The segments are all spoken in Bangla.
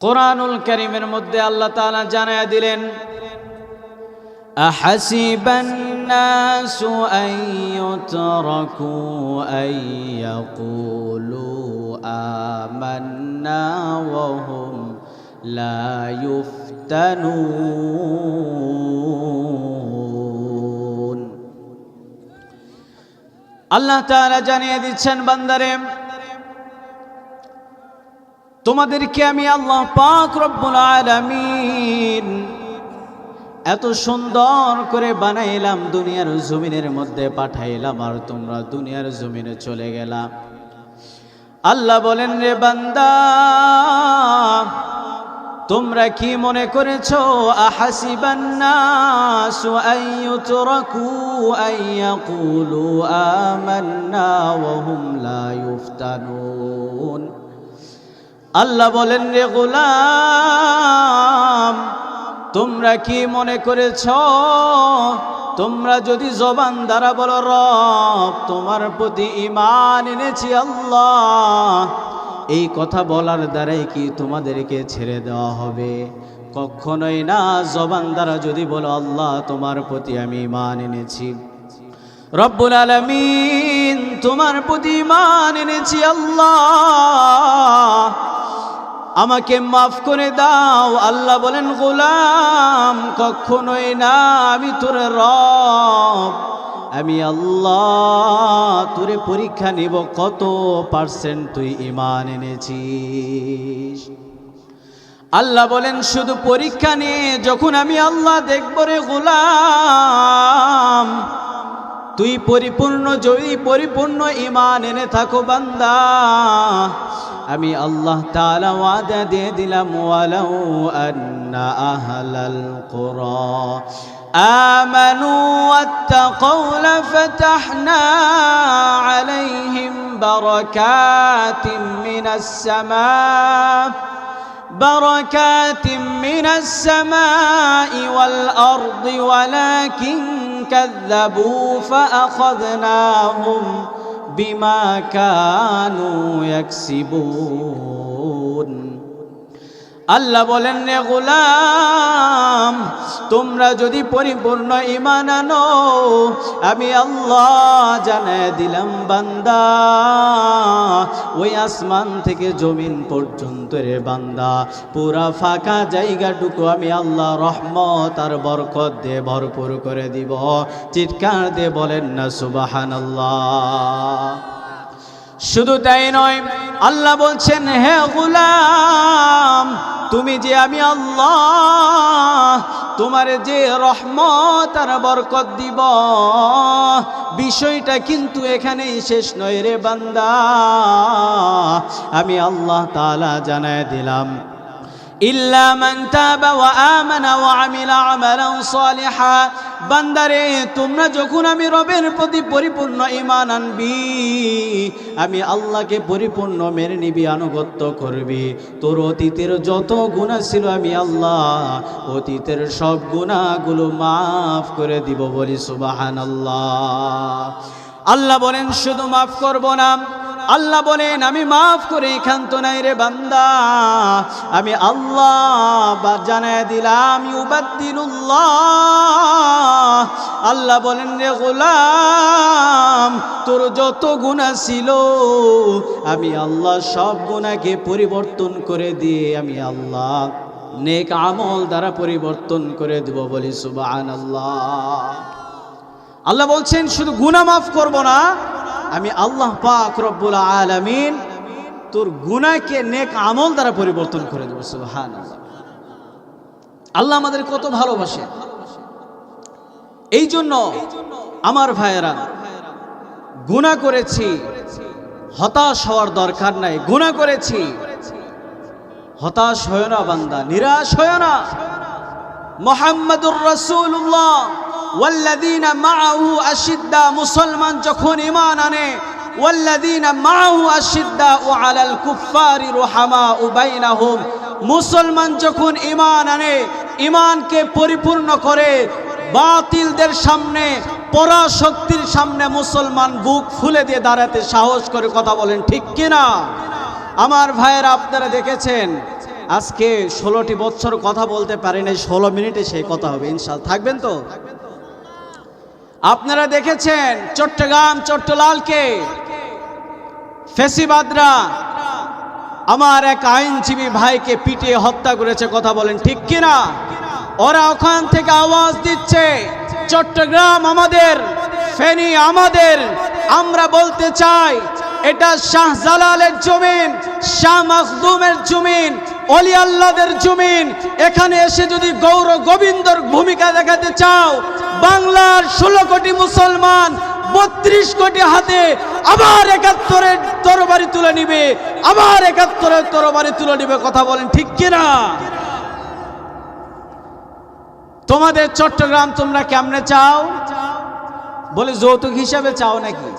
কোরআনুল করিমের মধ্যে আল্লাহ তাআলা জানায়া দিলেন أحسب الناس أن يتركوا أن يقولوا آمنا وهم لا يفتنون আল্লাহ তাআলা জানিয়ে দিচ্ছেন বান্দারে তোমাদেরকে আমি আল্লাহ পাক রব্বুল আলামিন এত সুন্দর করে বানাইলাম, দুনিয়ার জমিনের মধ্যে পাঠাইলাম আর তোমরা দুনিয়ার জমিনে চলে গেলাম আল্লাহ বলেন, রে বান্দা, তোমরা কি মনে করেছ আহাসিবান্নাসু আইয়ুতরাকু আল্লাহ বলেন রে গোলাম, তোমরা কি মনে করেছ? তোমরা যদি জবান দ্বারা বলো, রব, তোমার প্রতি ইমান এনেছি আল্লাহ। এই কথা বলার দ্বারাই কি তোমাদেরকে ছেড়ে দেওয়া হবে? কখনোই না, জবান দ্বারা যদি বলো, আল্লাহ, তোমার প্রতি আমি ইমান এনেছি। রব্বুল আলমিন, তোমার প্রতি ইমান এনেছি আল্লাহ। আমাকে মাফ করে দাও। আল্লাহ বলেন, গোলাম, কখনোই না, আমি তোর রব। আমি আল্লাহ, তোরে পরীক্ষা নিব কত পার্সেন্ট তুই ইমান এনেছিস? আল্লাহ বলেন, শুধু পরীক্ষা নিয়ে যখন আমি আল্লাহ দেখব রে গোলাম, তুই পরিপূর্ণ, যদি পরিপূর্ণ ইমান এনে থাকো বান্দা আমি আল্লাহ তাআলা ওয়াদা দিয়ে দিলাম ওয়ালাউ আন্না আহলাল কুরা آمنوا واتقوا لفتحنا عليهم بركات من السماء بركات من السماء والأرض ولكن كذبوا فأخذناهم বিমা কানু ইয়াকসিবুন। আল্লাহ বলেন রে গোলাম, তোমরা যদি পরিপূর্ণ ইমান আনো, আমি আল্লাহ জানায় দিলাম, বান্দা। ওই আসমান থেকে জমিন পর্যন্ত রে বান্দা। পুরা ফাঁকা জায়গাটুকু আমি আল্লাহ রহমত আর বরকত দিয়ে ভরপুর করে দিব। চিৎকার দিয়ে বলেন না সুবাহান আল্লাহ শুধু তাই নয়, আল্লাহ বলছেন, হে গুলাম তুমি যে আমি আল্লাহ, তোমার যে রহমত আর বরকত দিব, বিষয়টা কিন্তু এখানেই শেষ নয় রে বান্দা। আমি আল্লাহ তালা জানায় দিলাম। ইল্লা মান তাবা ওয়া আমানা ওয়া আমিলা আমালান সালিহা। বান্দারে, তোমরা যখন আমি রবের প্রতি পরিপূর্ণ ঈমান আনবি, আমি আল্লাহকে পরিপূর্ণ মেনে নিবি, আনুগত্য করবি। তোর অতীতের যত গুণা ছিল আমি আল্লাহ, অতীতের সব গুনাহগুলো মাফ করে দিব বলি সুবহানাল্লাহ। আল্লাহ আল্লাহ বলেন, শুধু মাফ করব না আল্লাহ বলেন, আমি মাফ করে এখান্ত নাই রে বান্দা। আমি আল্লাহ জানায় দিলাম আল্লাহ বলেন, রে গোলাম, তোর যত গুণা ছিল, আমি আল্লাহ সব গুণাকে পরিবর্তন করে দিয়ে আমি আল্লাহ নেক আমল দ্বারা পরিবর্তন করে দেব বলি সুবাহ আল্লাহ আল্লাহ বলছেন, শুধু গুনাহ মাফ করব না, আমি আল্লাহ পাক রব্বুল আলামিন তোর গুনাহকে নেক আমল দ্বারা পরিবর্তন করে দেবো সুবহান আল্লাহ আমাদের কত ভালোবাসে। এই জন্য আমার ভাইয়েরা, গুনাহ করেছি, হতাশ হওয়ার দরকার নাই। গুনাহ করেছি, হতাশ হয় না বান্দা, নিরাশ হয় না। মোহাম্মদুর রসুল্লাহ ওয়াল্লাদিনা মাআহু আশিদ্দা মুসলমান যখন ঈমান আনে ওয়াল্লাদিনা মাআহু আশিদ্দা ও আলাল কুফারি রুহামা উবাইনাহুম মুসলমান যখন ঈমান আনে, ঈমানকে পরিপূর্ণ করে বাতিলদের সামনে, পরাশক্তির সামনে মুসলমান বুক ফুলে দিয়ে দাঁড়াতে সাহস করে কথা বলেন, ঠিক কিনা? আমার ভাইয়েরা, আপনারা দেখেছেন, আজকে ষোলোটি বছর কথা বলতে পারি নাই, ষোলো মিনিটে সেই কথা হবে ইনশাল থাকবেন তো? আপনারা দেখেছেন চট্টগ্রাম চট্টলালকে ফেসিবাদরা আমার এক আইনজীবী ভাইকে পিটিয়ে হত্যা করেছে, কথা বলেন ঠিক কিনা? ওরা ওখান থেকে আওয়াজ দিচ্ছে, চট্টগ্রাম আমাদের, ফেনী আমাদের, আমরা বলতে চাই, এটা শাহজালালের জমিন, শাহ মখদুমের জমিন, অলি আল্লাদের জমিন। এখানে এসে যদি গৌর গোবিন্দর ভূমিকা দেখাতে চাও বাংলার ষোলো কোটি মুসলমান বত্রিশ কোটি হাতে আবার একাত্তরের তরবারি তুলে নিবে, আবার একাত্তরের তরবারি তুলে নিবে, কথা বলেন ঠিক কিনা? তোমাদের চট্টগ্রাম তোমরা কেমনে চাও? বলে যৌতুক হিসাবে চাও নাকি?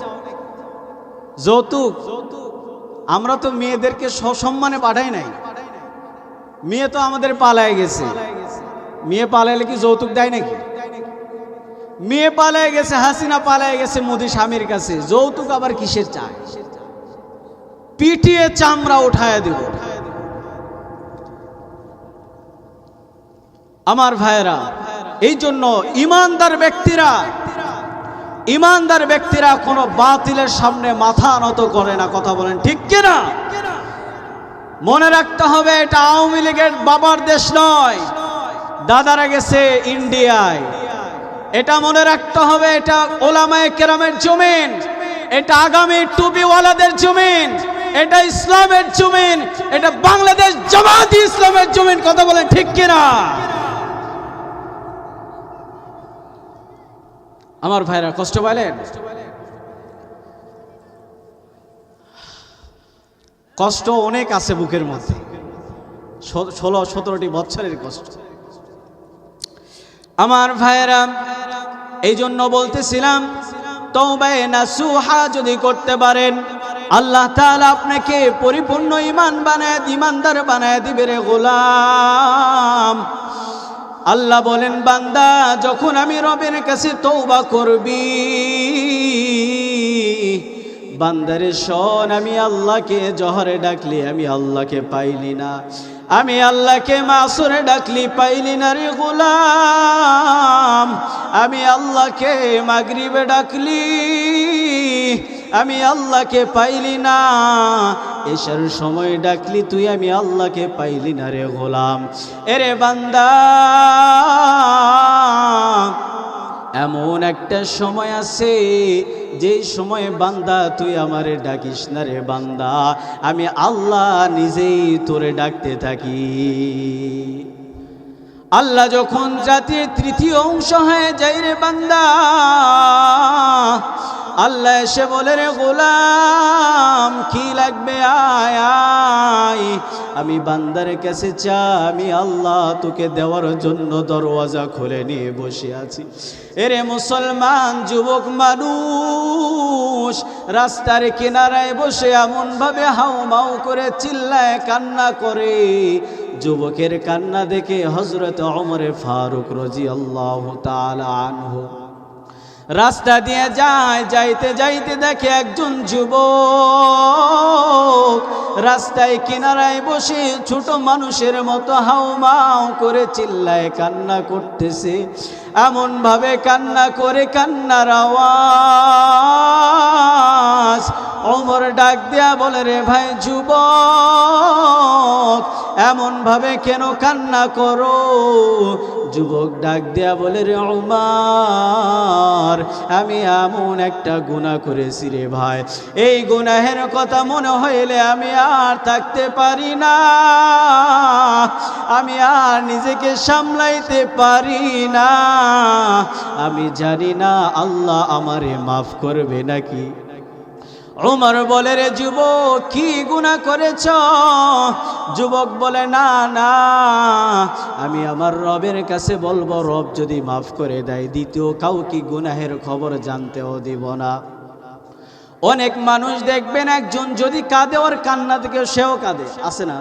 যৌতুক? আমরা তো মেয়েদেরকে সসম্মানে পাঠাই নাই। মেয়ে তো আমাদের পালায় গেছে। মেয়ে পালাইলে কি যৌতুক দেয় নাকি? মেয়ে পালায় গেছে, হাসিনা পালায় গেছে মোদি স্বামীর কাছে। যৌতুক আবার কিসের চায় পিটিয়ে চামড়া উঠায় দেব। আমার ভাইয়েরা এই জন্য ইমানদার ব্যক্তিরা ইমানদার ব্যক্তিরা কোনো বাতিলের সামনে মাথা নত করে না, কথা বলেন ঠিক কিনা? মনে রাখতে হবে, এটা আওয়ামী লীগের বাবার দেশ নয়, দাদারা গেছে ইন্ডিয়ায়। এটা মনে রাখতে হবে, এটা ওলামায় কেরামের জমিন। এটা আগামী টুপিওয়ালাদের জমিন, এটা ইসলামের জমিন, এটা বাংলাদেশ জামাতি ইসলামের জমিন, কথা বলে ঠিক কিনা? আমার ভাইরা, কষ্ট পাইলেন? কষ্ট অনেক আছে বুকের মধ্যে। ষোলো সতেরোটি বছরের কষ্ট। আমার ভাইয়েরা এই জন্য বলতেছিলাম তৌবায় না সুহা যদি করতে পারেন, আল্লাহ তালা আপনাকে পরিপূর্ণ ইমান বানায় ইমানদার বানায় দিবে রে গোলাম। আল্লাহ বলেন, বান্দা, যখন আমি রবের কাছে তৌবা করবি বান্দারে শোন, আমি আল্লাহকে জহরে ডাকলি, আমি আল্লাহকে পাইলি না। আমি আল্লাহকে মাসুরে ডাকলি, পাইলি না রে গোলাম। আমি আল্লাহকে মাগরিবে ডাকলি, আমি আল্লাহকে পাইলি না। এসার সময় ডাকলি, তুই আমি আল্লাহকে পাইলি না রে গোলাম। এরে বান্দা একটা সময় আছে, যে সময় বান্দা, তুই আমারে ডাকিস না রে বান্দা, আমি আল্লাহ নিজেই তোরে ডাকতে থাকি। আল্লাহ যখন জাতির তৃতীয় অংশ হয়ে যাই রে বান্দা আল্লাহ এসে বলে রে গোলাম, কি লাগবে? আয় আমি বান্দার কাছে চা আমি আল্লাহ তোকে দেওয়ার জন্য দরওয়াজা খুলে নিয়ে বসে আছি। এরে মুসলমান, যুবক, মানুষ, রাস্তার কিনারায় বসে এমন ভাবে হাউ মাউ করে চিল্লায়, কান্না করে। যুবকের কান্না দেখে হজরত অমরে ফারুক রাজি আল্লাহ তালা আনহু রাস্তা দিয়ে যায়, যাইতে যাইতে দেখে একজন যুবক রাস্তায় কিনারায় বসে ছোট মানুষের মতো হাউমাউ করে চিল্লায়, কান্না করতেছে। এমন ভাবে কান্না করে কান্নার আওয়াজ অমর ডাক দেয়া বলে, রে ভাই যুবক, এমন ভাবে কেন কান্না করো? যুবক ডাক দেয়া বলে, রে উমার আমি এমন একটা গুনাহ করেছি রে ভাই। এই গুনাহের কথা মনে হইলে আমি আর থাকতে পারি না। আমি আর নিজেকে সামলাইতে পারি না। আমি জানি না আল্লাহ আমারে মাফ করবে নাকি? ওমর বলে, রে যুবক, কি গুণা করেছ? যুবক বলে, না না, আমি আমার রবের কাছে বলব, রব যদি মাফ করে দেয়, দ্বিতীয় কাউকে গুনাহের খবর জানতেও দিব না। অনেক মানুষ দেখবেন, একজন যদি কাঁদে, ওর কান্না থেকে সেও কাঁদে আসে না?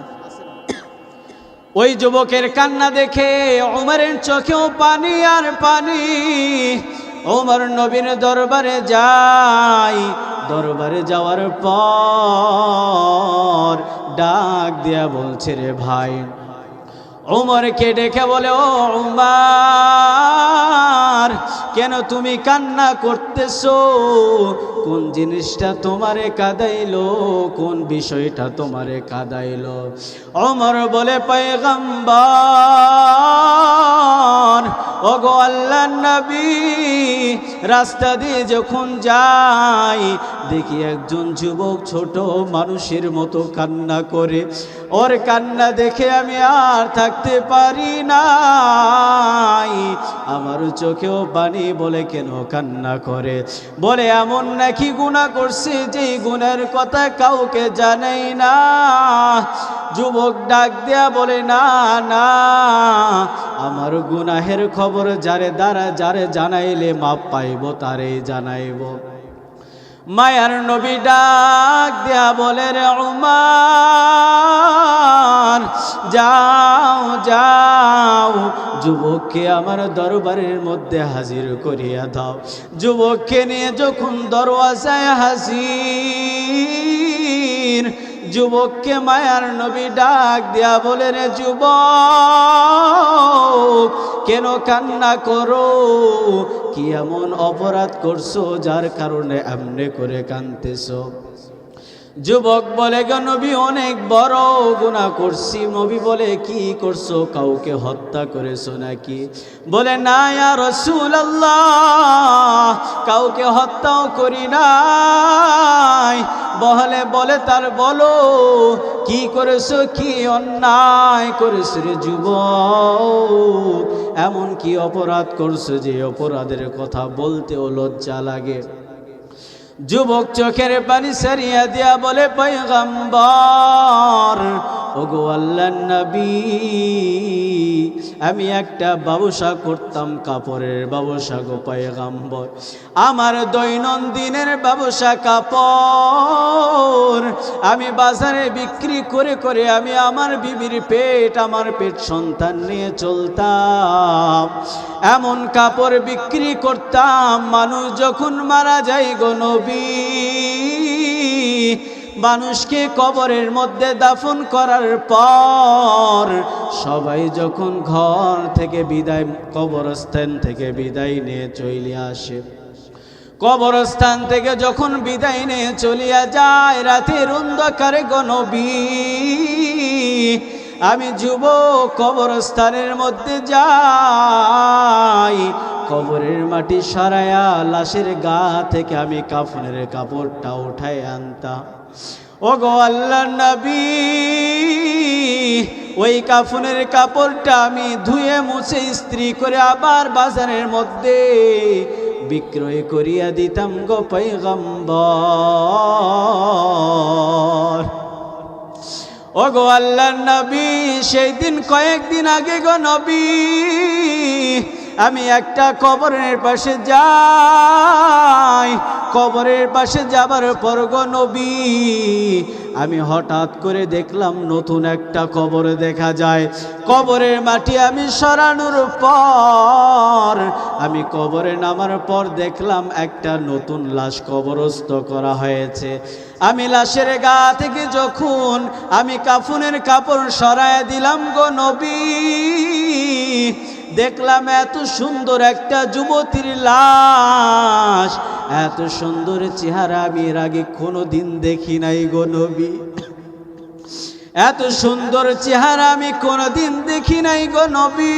ওই যুবকের কান্না দেখে ওমরের চোখেও পানি আর পানি ওমর নবীর দরবারে যাই দরবারে যাওয়ার পর ডাক দিয়া বলছে রে ভাই। ওমরকে ডেকে বলে, ও উমার, কেন তুমি কান্না করতেছো? কোন জিনিসটা তোমারে কাদাইলো? কোন বিষয়টা তোমারে কাদাইলো? ওমর বলে পয়গম্বর, ওগো আল্লাহ নবী, রাস্তা দিয়ে যখন যাই, দেখি একজন যুবক ছোট মানুষের মতো কান্না করে। ওর কান্না দেখে আমি আর থাকতে পারি নাই। আমার চোখেও পানি বলে কেন কান্না করে? বলে, এমন নাকি গুণা করছি? যে গুণের কথা কাউকে জানাই না। যুবক ডাক দেয়া বলে, না না, আমার গুনাহের খবর যারে দ্বারা, যারে জানাইলে মাপ পাইব তারে জানাইব। মায়ার নবী ডাক দেয়া বলে, রে উমার, যাও যাও, যুবককে আমার দরবারের মধ্যে হাজির করিয়া দাও। যুবককে নিয়ে যখন দরওয়াজায় হাজির, যুবককে মায়ার নবী ডাক দেয়া বলে, রে যুবক কেন কান্না করো? কি এমন অপরাধ করছ যার কারণে এমনি করে কানতেছো যুবক বলে, গো নবী, অনেক বড় গুণা করছি। নবী বলে, কি করছ? কাউকে হত্যা করেছ নাকি? বলে, না রসুল আল্লাহ কাউকে হত্যাও করি নাই। বহলে বলে, তার বলো, কি করেছ? কি অন্যায় করেছ রে যুবক? এমন কি অপরাধ করছ যে অপরাধের কথা বলতেও লজ্জা লাগে? যুবক চোখের পানি সারিয়া দিয়া বলে পয়গম্বর ওগো আল্লাহ নবী, আমি একটা ব্যবসা করতাম, কাপড়ের ব্যবসা গো পয়গম্বর। আমার দৈনন্দিনের ব্যবসা কাপড়, আমি বাজারে বিক্রি করে করে আমি আমার বিবির পেট, আমার পেট সন্তান নিয়ে চলতাম। এমন কাপড় বিক্রি করতাম, মানুষ যখন মারা যায় গো নবী মানুষকে কবরের মধ্যে দাফন করার পর সবাই যখন ঘর থেকে বিদায়, কবরস্থান থেকে বিদায় নিয়ে চলে আসে। কবরস্থান থেকে যখন বিদায় নিয়ে চলিয়া যায়, রাতের অন্ধকারে গনবী আমি যুব কবরস্থানের মধ্যে যাই। কবরের মাটি সরায়া লাশের গা থেকে আমি কাফনের কাপড়টা উঠাই আনতাম। ও গো আল্লাহ নবী, ওই কাফনের কাপড়টা আমি ধুয়ে মুছে ইস্ত্রি করে আবার বাজারের মধ্যে বিক্রয় করিয়া দিতাম গো পৈগম্বর ও গো আল্লাহ নবী, সেই দিন কয়েকদিন আগে গো নবী আমি একটা কবরের পাশে যাই, কবরের পাশে যাবার পর গো নবী, আমি হঠাৎ করে দেখলাম নতুন একটা কবর দেখা যায়। কবরের মাটি আমি সরানোর পর, আমি কবরে নামার পর দেখলাম একটা নতুন লাশ কবরস্থ করা হয়েছে। আমি লাশের গা থেকে যখন আমি কাফুনের কাপড় সরায় দিলাম গো নবী দেখলাম এত সুন্দর একটা যুবতীর লাশ। এত সুন্দর চেহারা আমি এর আগে কোনো দিন দেখি নাই গো নবী। এত সুন্দর চেহারা আমি কোনোদিন দেখি নাই গো নবী।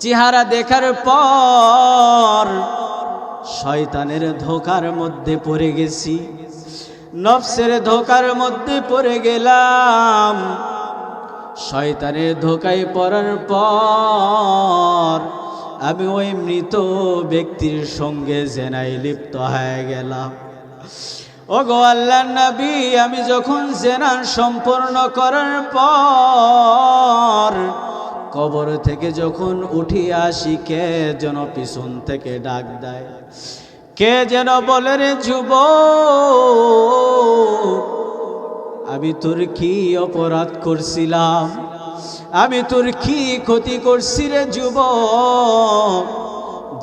চেহারা দেখার পর শয়তানের ধোকার মধ্যে পড়ে গেছি। নফসের ধোকার মধ্যে পড়ে গেলাম। শয়তানের ধোকায় পড়ার পর আমি ওই মৃত ব্যক্তির সঙ্গে জেনাই লিপ্ত হয়ে গেলাম। ও গো আল্লাহ নবী, আমি যখন জেনান সম্পূর্ণ করার পর কবর থেকে যখন উঠি আসি, কে যেন পিছন থেকে ডাক দেয়। কে যেন বলে, রে যুব আমি তোর কি অপরাধ করছিলাম? আমি তোর কি ক্ষতি করছি রে যুব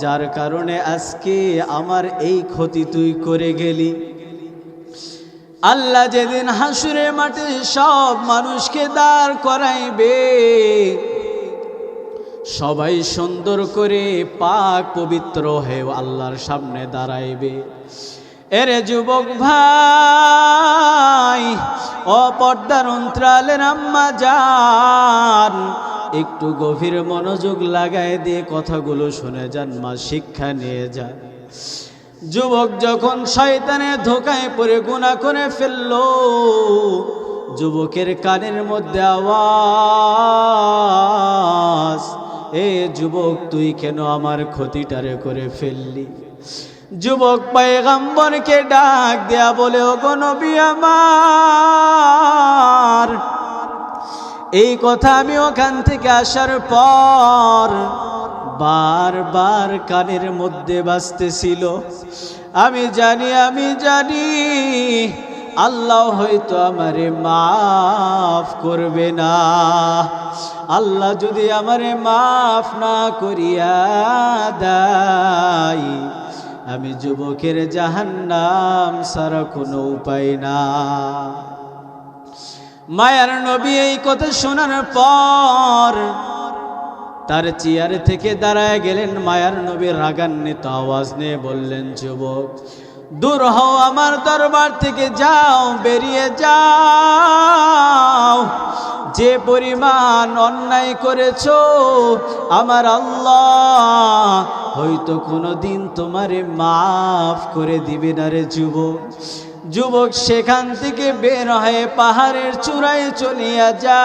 যার কারণে আজকে আমার এই ক্ষতি তুই করে গেলি। আল্লাহ যেদিন হাসুরে মাঠে সব মানুষকে দাঁড় করাইবে, সবাই সুন্দর করে পাক পবিত্র হয়ে আল্লাহর সামনে দাঁড়াইবে। এরে যুবক ভাই, অপর্দার অন্তরালের আম্মা যান। একটু গভীর মনোযোগ লাগায় দিয়ে কথাগুলো শুনে যান, মা শিক্ষা নিয়ে যান। যুবক যখন শয়তানে ধোকায় পড়ে গুণা করে ফেলল, যুবকের কানের মধ্যে আওয়াজ, এ যুবক, তুই কেন আমার ক্ষতিটারে করে ফেললি? যুবক পায়গাম্বরকে ডাক দেয়া বলে ও নবী আমার, এই কথা আমি ওখান থেকে আসার পর বারবার কানের মধ্যে বাজতেছিল। আমি জানি আমি জানি, আল্লাহ হয়তো আমারে মাফ করবে না। আল্লাহ যদি আমারে মাফ না করিয়া দেয় আমি যুবকের জাহান্নাম সারা কোনো উপায় না। মায়ার নবী এই কথা শোনার পর তার চেয়ার থেকে দাঁড়ায় গেলেন। মায়ার নবী রাগান্বিত আওয়াজ নিয়ে বললেন, যুবক, দূর হও আমার দরবার থেকে, যাও, বেরিয়ে যাও। যে পরিমাণ অন্যায় করেছ, আমার আল্লাহ হয়তো কোনো দিন তোমারে মাফ করে দিবে না রে যুবক। যুবক সেখান থেকে বের হয়ে পাহাড়ের চূড়ায় চলিয়া যায়।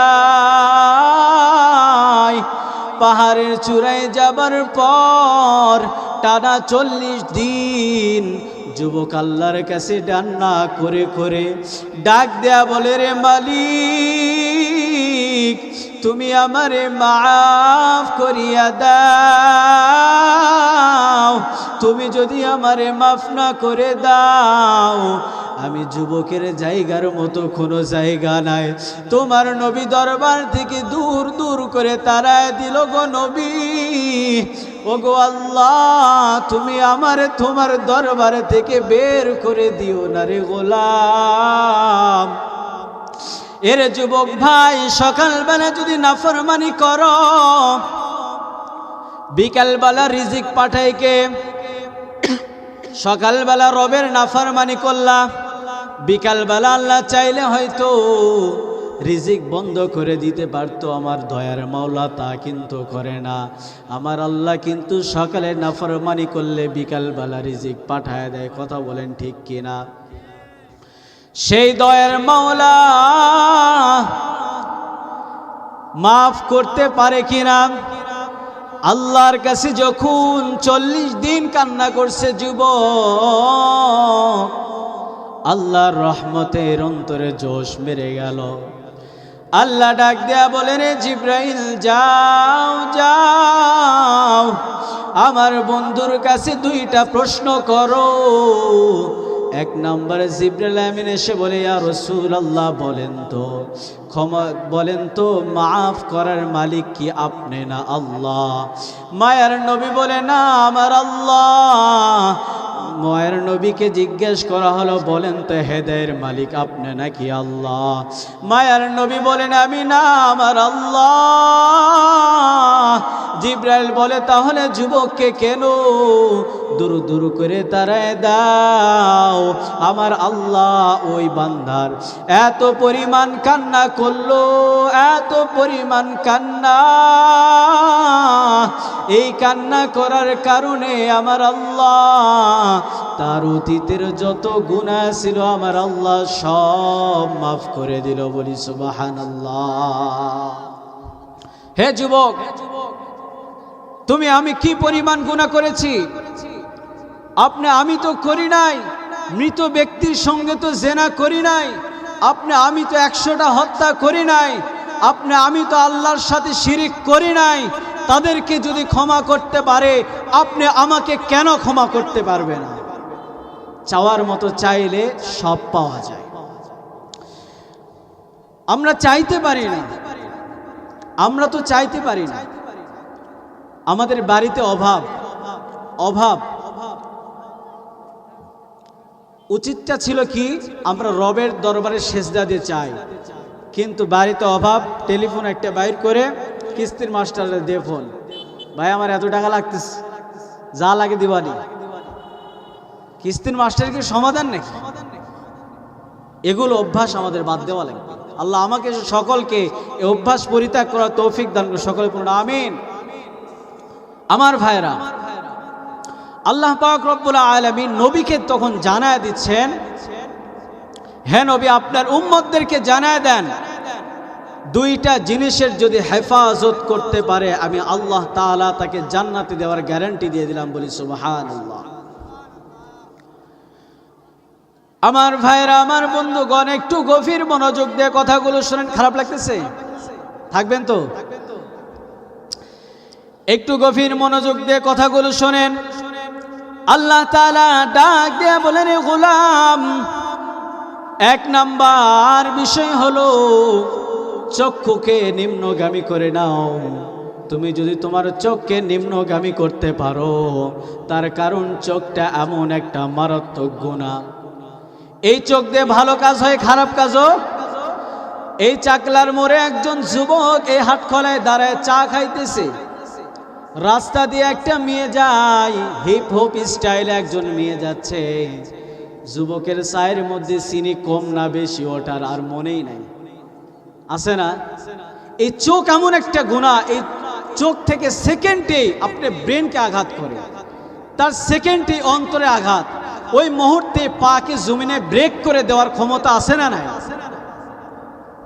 পাহাড়ের চূড়ায় যাবার পর টানা চল্লিশ দিন যুবক আল্লাহর কাছে ডান্না করে করে ডাক দেয়া বলে, রে মালিক তুমি আমারে মাফ করিয়া দাও। তুমি যদি আমারে মাফ না করে দাও, আমি যুবকের জায়গার মতো কোনো জায়গা নাই। তোমার নবী দরবার থেকে দূর দূর করে তারায় দিল গো নবী। ও গো আল্লাহ, তুমি আমার তোমার দরবার থেকে বের করে দিও না রে গোলাম। এর যুবক ভাই, সকালবেলা যদি নাফরমানি করো, বিকালবেলা রিজিক পাঠাই কে সকালবেলা রবের নাফরমানি করলা, বিকালবেলা আল্লাহ চাইলে হয়তো রিজিক বন্ধ করে দিতে পারতো, আমার দয়ার মাওলা তা কিন্তু করে না। আমার আল্লাহ কিন্তু সকালে নাফরমানি করলে বিকালবেলা রিজিক পাঠায় দেয়, কথা বলেন ঠিক কিনা? সেই দয়ের মাওলা মাফ করতে পারে কিনা? আল্লাহর কাছে যখন চল্লিশ দিন কান্না করছে যুব আল্লাহর রহমতের অন্তরে জোশ মেরে গেল। আল্লাহ ডাক দেয়া বলে, রে জিব্রাইল, যাও যাও। আমার বন্ধুর কাছে দুইটা প্রশ্ন করো। এক নম্বরে জিব্রাইল আমিন এসে বলে, ইয়া রসুল আল্লাহ বলেন তো, ক্ষমা, বলেন তো, মাফ করার মালিক কি আপনি না আল্লাহ? মায়ার নবী বলে, না, আমার আল্লাহ। মায়ের নবীকে জিজ্ঞেস করা হলো, বলেন তো, হেদের মালিক আপনি নাকি আল্লাহ? মায়ের নবী বলেন, আমি না, আমার আল্লাহ। জিব্রাইল বলে, তাহলে যুবককে কেন দূর দূর করে তারায় দাও? আমার আল্লাহ ওই বান্দার। এত পরিমাণ কান্না করল, এত পরিমাণ কান্না। এই কান্না করার কারণে আমার আল্লাহ তার অতীতের যত গুণা ছিল আমার আল্লাহ সব মাফ করে দিল, বলি সুবাহান হে যুবক, তুমি আমি কি পরিমাণ গুণা করেছি? আপনি আমি তো করি নাই, মৃত ব্যক্তির সঙ্গে তো জেনা করি নাই, আপনি আমি তো একশোটা হত্যা করি নাই, আপনি আমি তো আল্লাহর সাথে শিরিক করি নাই, তাদেরকে যদি ক্ষমা করতে পারে, আপনি আমাকে কেন ক্ষমা করতে পারবে না? চাওয়ার মতো চাইলে সব পাওয়া যায়। আমরা চাইতে পারি না। আমরা তো চাইতে পারি না। আমাদের বাড়িতে অভাব। অভাব। উচিতটা ছিল কি, আমরা রবের দরবারে সেজদা দিয়ে চাই। কিন্তু বাড়িতে অভাব, টেলিফোন একটা বাইর করে কিস্তির মাস্টারের দিয়ে ফোন। ভাই, আমার এত টাকা লাগতেছে। যা লাগে দিবানি। কিস্তির মাস্টার কি সমাধান নাকি? এগুলো অভ্যাস আমাদের বাদ দেওয়া লাগবে। আল্লাহ আমাকে সকলকে অভ্যাস পরিত্যাগ করার তৌফিক দান করে সকলে পূর্ণ আমিন। আমার ভাইরা আল্লাহ পাক রব্বুল আলমিন নবীকে তখন জানায় দিচ্ছেন হ্যাঁ নবী, আপনার উম্মতদেরকে জানায় দেন, দুইটা জিনিসের যদি হেফাজত করতে পারে, আমি আল্লাহ তাআলা তাকে জান্নাতে দেওয়ার গ্যারান্টি দিয়ে দিলাম বলি সুবহানাল্লাহ। আমার ভাইরা আমার বন্ধুগণ, একটু গভীর মনোযোগ দিয়ে কথাগুলো শোনেন, খারাপ লাগতেছে? থাকবেন তো? একটু গভীর মনোযোগ দিয়ে কথাগুলো শোনেন। আল্লাহ তাআলা ডাক দিয়ে বলেন গোলাম, এক নাম্বার বিষয় হলো, চক্ষুকে নিম্নগামী করে নাও। তুমি যদি তোমার চোখকে নিম্নগামী করতে পারো, তার কারণ চোখটা এমন একটা মারাত্মক গুণা। এই চোখ দিয়ে ভালো কাজ হয়, খারাপ কাজও? এই চাকলার মোড়ে একজন যুবক এই হাটখলায় দাঁড়ায় চা খাইতেছে। রাস্তা দিয়ে একটা মেয়ে যায় হিপ হপ স্টাইলে একজন মেয়ে যাচ্ছে। যুবকের চায়ের মধ্যে চিনি কম না বেশি, ওটার আর মনেই নাই। আছে না? এই চোখ এমন একটা গুণা, এই চোখ থেকে সেকেন্ডে আপনি ব্রেনকে আঘাত করে। তার সেকেন্ডে অন্তরে আঘাত। ওই মুহূর্তে পাকে জমিনে ব্রেক করে দেওয়ার ক্ষমতা আছে না নাই?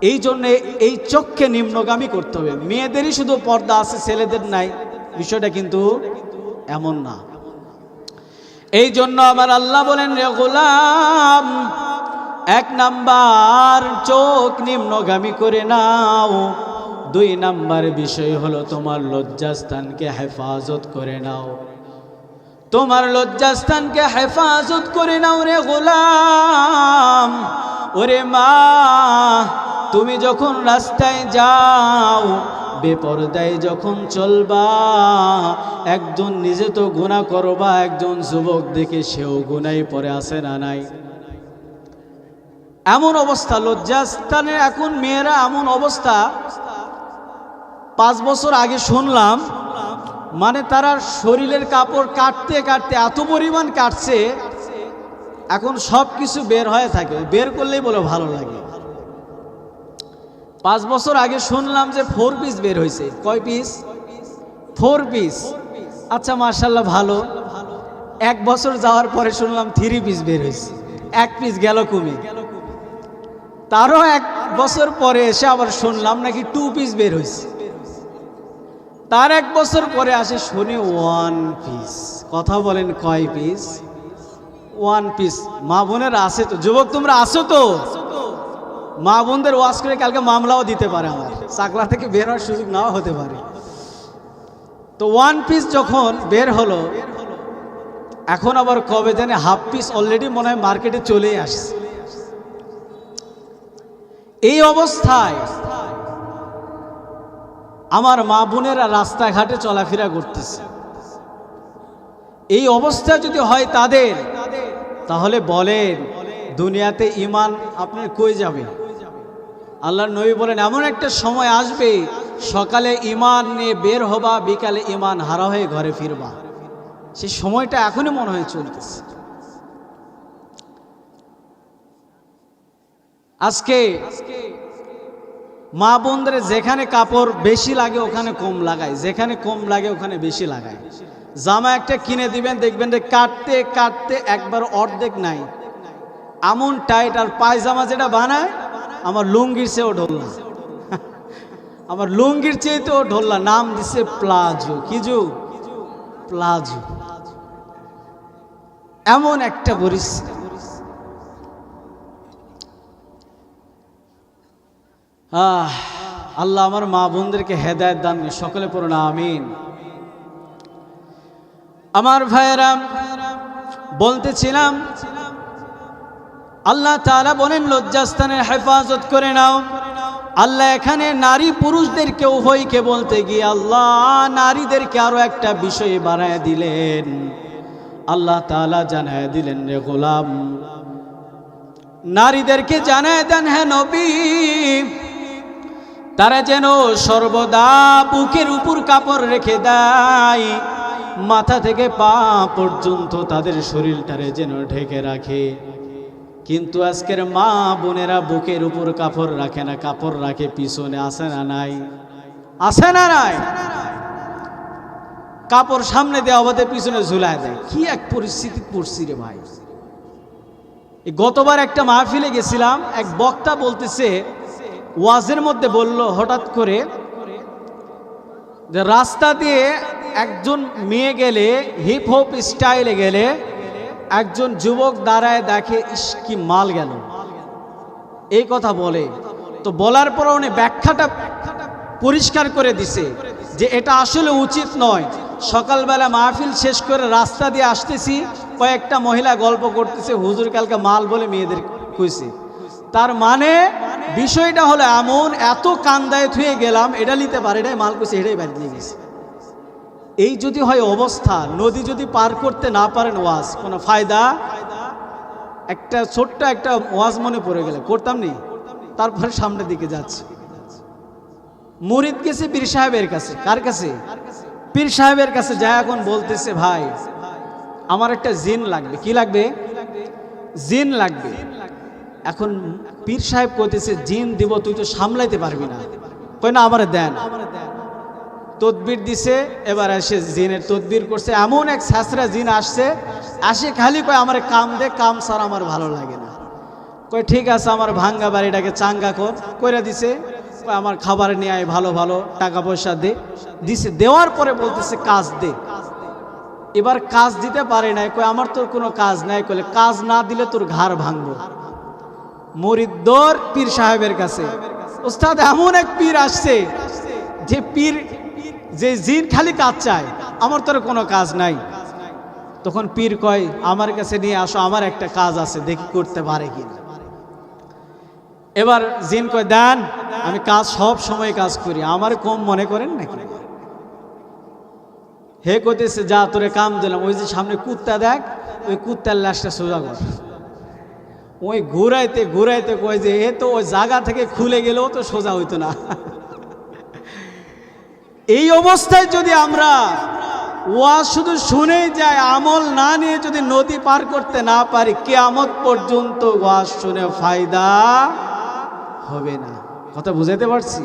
এই জন্য এই চোখকে নিম্নগামী করতে হবে। মেয়েদেরই শুধু পর্দা আছে, ছেলেদের নাই। বিষয়টা কিন্তু এমন না। এই জন্য আমার আল্লাহ বলেন, রে গোলাম, এক নাম্বার চোখ নিম্নগামী করে নাও। দুই নাম্বার বিষয় হলো তোমার লজ্জাস্থানকে হেফাজত করে নাও। তোমার লজ্জাস্থানকে হেফাজত করে নাও রে গোলাম। ওরে মা, তুমি যখন রাস্তায় যাও, বেপরদায় যখন চলবা, একজন নিজে তো গুণা করবা, একজন যুবক দেখে সেও গুনাই পরে আসে না নাই? এমন অবস্থা, লজ্জাস্থানের এখন মেয়েরা এমন অবস্থা। পাঁচ বছর আগে শুনলাম মানে তারা শরীরের কাপড় কাটতে কাটতে এত পরিমাণ কাটছে, এখন সব কিছু বের হয়ে থাকে। বের করলেই বলে ভালো লাগে। পাঁচ বছর আগে শুনলাম যে ফোর পিস বের হয়েছে। কয় পিস ফোর পিস আচ্ছা মার্শাল্লাহ ভালো। এক বছর যাওয়ার পরে শুনলাম থ্রি পিস বের হয়েছে। এক পিস গেল কমে তারও এক বছর পরে এসে আবার শুনলাম নাকি টু পিস বের হয়েছে। তার এক বছর পরে আসে শুনি ওয়ান পিস। কথা বলেন কয় পিস? One piece. মা বোনের আছে তো। যুবক, তোমরা আসো তো? মা বোনদের ওয়াশ করে কালকে মামলাও দিতে পারে আমার। চাকলা থেকে বের হওয়ার সুযোগ নাও হতে পারে। তো ওয়ান পিস যখন বের হলো, এখন আবার কবে জানে হাফ পিস অলরেডি মনে হয় মার্কেটে চলেই আসছে। এই অবস্থায় আমার মা বোনেরা রাস্তাঘাটে চলাফেরা করতেছে। এই অবস্থা যদি হয় তাদের, তাহলে বলেন, দুনিয়াতে ইমান আপনার কই যাবে? আল্লাহর নবী বলেন, এমন একটা সময় আসবে, সকালে ইমান নিয়ে বের হবা, বিকালে ইমান হারা হয়ে ঘরে ফিরবা। সে সময়টা এখনই মনে হয় চলতেছে। আজকে মা বোনদের যেখানে কাপড় বেশি লাগে ওখানে কম লাগায়, যেখানে কম লাগে ওখানে বেশি লাগায়। জামা একটা কিনে দিবেন, দেখবেন যে কাটতে কাটতে একবার অর্ধেক নাই। এমন টাইট আর পায়জামা যেটা বানায়, আমার লুঙ্গির চেয়েও ঢোলনা আমার লুঙ্গির চেয়েতেও ঢোলনা নাম দিছে প্লাজো। কিজু প্লাজো। এমন একটা পরিস্থিতি। আল্লাহ আমার মা বোনদেরকে হেদায়ত দান সকলে পড়ুন, আমিন। আমার ভাইয়েরা, বলতেছিলাম, আল্লাহ তাআলা বলেন, লজ্জাস্থানের হেফাজত করে নাও। আল্লাহ এখানে নারী পুরুষদেরকে, উভয়কে বলতে গিয়ে আল্লাহ নারীদেরকে আরও একটা বিষয় বানায় দিলেন। আল্লাহ তাআলা জানায় দিলেন, রে গোলাম, নারীদেরকে জানায় দেন হ্যাঁ নবী তারা যেন সর্বদা বুকের উপর কাপড় রেখে দেয়। মাথা থেকে পা পর্যন্ত তাদের শরীরটারে যেন ঢেকে রাখে। কিন্তু আজকের মা বোনেরা বুকের উপর কাপড় রাখে না, কাপড় রাখে, পিছনে আসে না নাই? আসে না নাই? কাপড় সামনে দেওয়া বাদে পিছনে ঝুলায় দেয়। কি এক পরিস্থিতি পড়ছি রে ভাই। গতবার একটা মাহফিলে গেছিলাম, এক বক্তা বলতেছে ওয়াজের মধ্যে বলল, হঠাৎ করে যে রাস্তা দিয়ে একজন মেয়ে গেলে হিপ হপ স্টাইলে গেলে, একজন যুবক দাঁড়ায় দেখে, ইস, কি মাল গেল। এই কথা বলে। তো বলার পর উনি ব্যাখ্যাটা পরিষ্কার করে দিছে যে এটা আসলে উচিত নয়। সকালবেলা মাহফিল শেষ করে রাস্তা দিয়ে আসতেছি, কয়েকটা মহিলা গল্প করতেছে, হুজুর কালকে মাল বলে মেয়েদের কইছে তার মানে বিষয়টা হলো এমন, এত কান্দায় থুয়ে গেলাম, এটা নিতে পারে, এটাই মাল কইছে, এটাই বাড়ি দিয়ে গেছে। এই যদি হয় অবস্থা, নদী যদি পার করতে না পারেন, ওয়াজ, কোনো ফায়দা? একটা ছোট্ট একটা ওয়াজ মনে পড়ে গেলে, করতাম নি? তারপরে সামনের দিকে যাচ্ছে। মুরিদ গেছে পীর সাহেবের কাছে, কার কাছে? পীর সাহেবের কাছে যা এখন বলতেছে, ভাই, আমার একটা জিন লাগবে। কি লাগবে? জিন লাগবে। এখন পীর সাহেব কইতেছে, জিন দিব, তুই তো সামলাইতে পারবি না। কই না, আমার দেন। তদবির দিছে, এবার এসে জিনের তদবির করছে। এমন এক শাস্ত্রা জিন আসছে, আসে খালি কয়, আমার কাম দে, কাম সার আমার ভালো লাগে না। কয়, ঠিক আছে, আমার ভাঙ্গা বাড়িটাকে চাঙ্গা কর। কইরা দিছে আমার খাবার নিয়ে আয়, ভালো ভালো, টাকা পয়সা দে। দিছে, দেওয়ার পরে বলতেছে, কাজ দে। এবার কাজ দিতে পারে নাই, কয়, আমার তোর কোনো কাজ নাই। কলে কাজ না দিলে তোর ঘাড় ভাঙবো। মরিদ্দর পীর সাহেবের কাছে। ওস্তাদ এমন এক পীর আসছে যে পীর, যে জিন খালি কাজ চায়, আমার তোর কোনো কাজ নাই। তখন পীর কয়, আমার কাছে নিয়ে আসো, আমার একটা কাজ আছে, দেখি করতে পারে কি এবার জিন কয়, দেন, আমি কাজ, সব সময় কাজ করি, আমার কম মনে করেন নাকি? হে কইতেছে, যা, তোরে কাম দিলাম, ওই যে সামনে কুত্তা দেখ, ওই কুত্তার লাশটা সোজা কর। ওই ঘুরাইতে ঘুরাইতে কয় যে, এ তো ওই জায়গা থেকে খুলে গেলেও তো সোজা হইতো না। এই অবস্থায় যদি আমরা ওয়া শুধু শুনেই যায় আমল না নিয়ে যদি নদী পার করতে না পারি, কেয়ামত পর্যন্ত ওয়া শুনে ফায়দা হবে না। কথা বুঝাইতে পারছি?